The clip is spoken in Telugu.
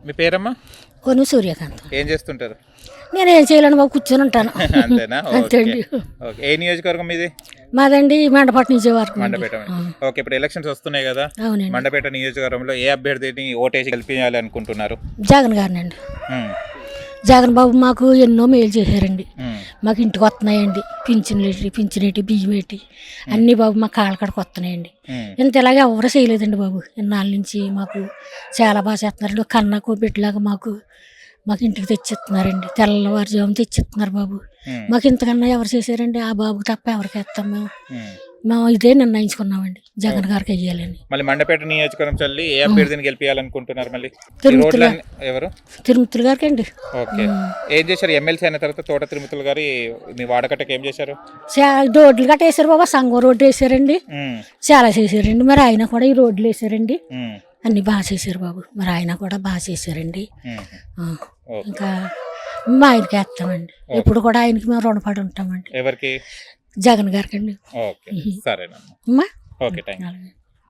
మీ పేరమ్మా? కొను సూర్యకాంతం. ఏం చేస్తుంటారు? నేను ఏం చేయలేను బాబు కూర్చొని ఉంటాను. అంతేనా? అంతే ఓకే అండి. ఓకే. ఏ నియోజకవర్గం ఇది మాదండి మెండపట్టు నుంచి వరకు మండపేట ఓకే ఇప్పుడు ఎలక్షన్స్ వస్తున్నాయి కదా? అవునండి. మండపేట నియోజకవర్గంలో ఏ అభ్యర్థిని ఓటేసి గెలిపించాలి అనుకుంటున్నారు? జగన్ గారినండి. ఉమ్, జగన్ బాబు మాకు ఎన్నో మేలు చేశారండి. మాకు ఇంటికి వస్తున్నాయండి. పింఛన్లు ఏంటి పింఛన్ ఏంటి బియ్యం ఏంటి అన్నీ బాబు మా కాళ్ళ కాడకి వస్తున్నాయండి. ఇంత ఇలాగే ఎవరు చేయలేదండి బాబు. ఇన్నాళ్ళ నుంచి మాకు చాలా బాగా చేస్తున్నారు కన్నకు బిడ్డలాగా మాకు మాకు ఇంటికి తెచ్చిస్తున్నారండి. తెల్లవారుజాము తెచ్చిస్తున్నారు బాబు. మాకు ఇంతకన్నా ఎవరు చేశారండి? ఆ బాబుకి తప్ప ఎవరికి వేస్తాం మేము. మేము ఇదే నిర్ణయించుకున్నామండి. జగన్ గారికి వెయ్యాలని మళ్ళీ మండపేట నియోజకవర్గం చల్లి ఏ అభ్యర్థిని గెలిపించాలనుకుంటున్నారు మళ్ళీ? తిరుమతులు ఎవరు? తిరుమతులు గారికి అండి ఓకే ఏం చేశారు? ఎమ్మెల్సీ అయిన తర్వాత తోట తిరుమతులు గారి మీ వాడకట్టకి ఏం చేశారు? రోడ్లు గట్ట వేసారు బాబా సంగం రోడ్డు వేసారండి. చాలా చేశారండి. మరి ఆయన కూడా ఈ రోడ్లు వేసారండి. అన్ని బాగా చేశారు బాబు. మరి ఆయన కూడా బాగా చేశారండి. ఇంకా మా ఆయనకి వేస్తామండి. ఎప్పుడు కూడా ఆయనకి మేము రుణపడి ఉంటామండి. ఎవరికి? జగన్ గారికి అండి ఓకే. సరేనమ్మా. Okay thank you